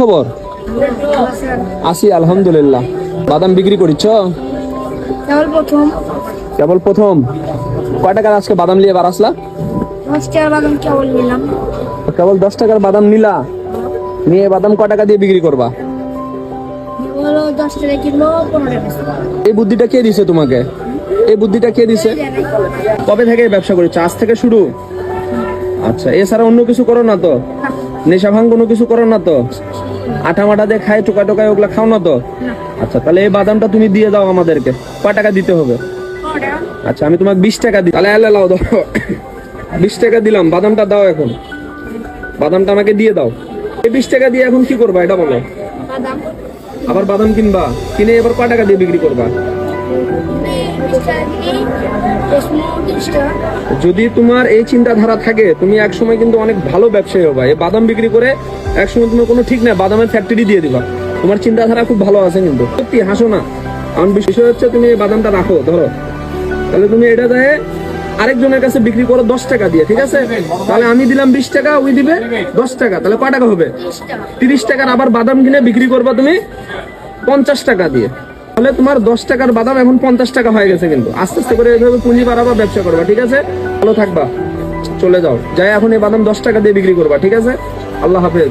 খবর? আসি আলহামদুলিল্লাহ। বাদাম বিক্রি করিছ? কেবল প্রথম। কেবল প্রথম? কয় টাকার আজকে বাদাম নিয়ে বার আসলা? বাদাম কেবল নিলাম। কেবল দশ টাকার বাদাম নিলা? নিয়ে বাদাম কয় টাকা দিয়ে বিক্রি করবা? এই বুদ্ধিটা কে দিছে তোমাকে? এই বুদ্ধিটা কে দিছে? কবে থেকে ব্যবসা করেছ? আজ থেকে শুরু? আচ্ছা এছাড়া অন্য কিছু করো না তো? নেশা ভাঙ কোনো কিছু করো না তো? আটা মাটা দিয়ে খায় টোকা টোকায় ওগুলা খাও না তো? আচ্ছা তাহলে এই বাদামটা তুমি দিয়ে দাও আমাদেরকে। কয় টাকা দিতে হবে? আচ্ছা আমি তোমাকে বিশ টাকা দিই তাহলে এলে লাও দাও বিশ টাকা দিলাম বাদামটা দাও এখন। বাদামটা আমাকে দিয়ে দাও। এই বিশ টাকা দিয়ে এখন কি করবা এটা বলো। আবার বাদাম কিনবা? কিনে এবার কয় টাকা দিয়ে বিক্রি করবা? যদি তোমার এই চিন্তাধারা থাকে তুমি একসময় কিন্তু অনেক ভালো ব্যবসায়ী হবা। এই বাদাম বিক্রি করে একসময় তুমি কোনো ঠিক না বাদামের ফ্যাক্টরি দিয়ে দিবা। তোমার চিন্তাধারা খুব ভালো আছে কিন্তু। সত্যি হাসো না। কারণ বিষয় হচ্ছে তুমি এই বাদামটা রাখো ধরো। তাহলে তুমি এটা দেয় আরেকজনের কাছে বিক্রি করো দশ টাকা দিয়ে ঠিক আছে? তাহলে আমি দিলাম বিশ টাকা ওই দিবে দশ টাকা তাহলে কয় টাকা হবে? তিরিশ টাকার আবার বাদাম কিনে বিক্রি করবা তুমি পঞ্চাশ টাকা দিয়ে। তাহলে তোমার দশ টাকার বাদাম এখন পঞ্চাশ টাকা হয়ে গেছে কিন্তু। আস্তে আস্তে করে এইভাবে পুঁজি বাড়াবা, ব্যবসা করবা, ঠিক আছে? ভালো থাকবা। চলে যাও। যাই এখন এই বাদাম দশ টাকা দিয়ে বিক্রি করবা, ঠিক আছে? আল্লাহ হাফেজ।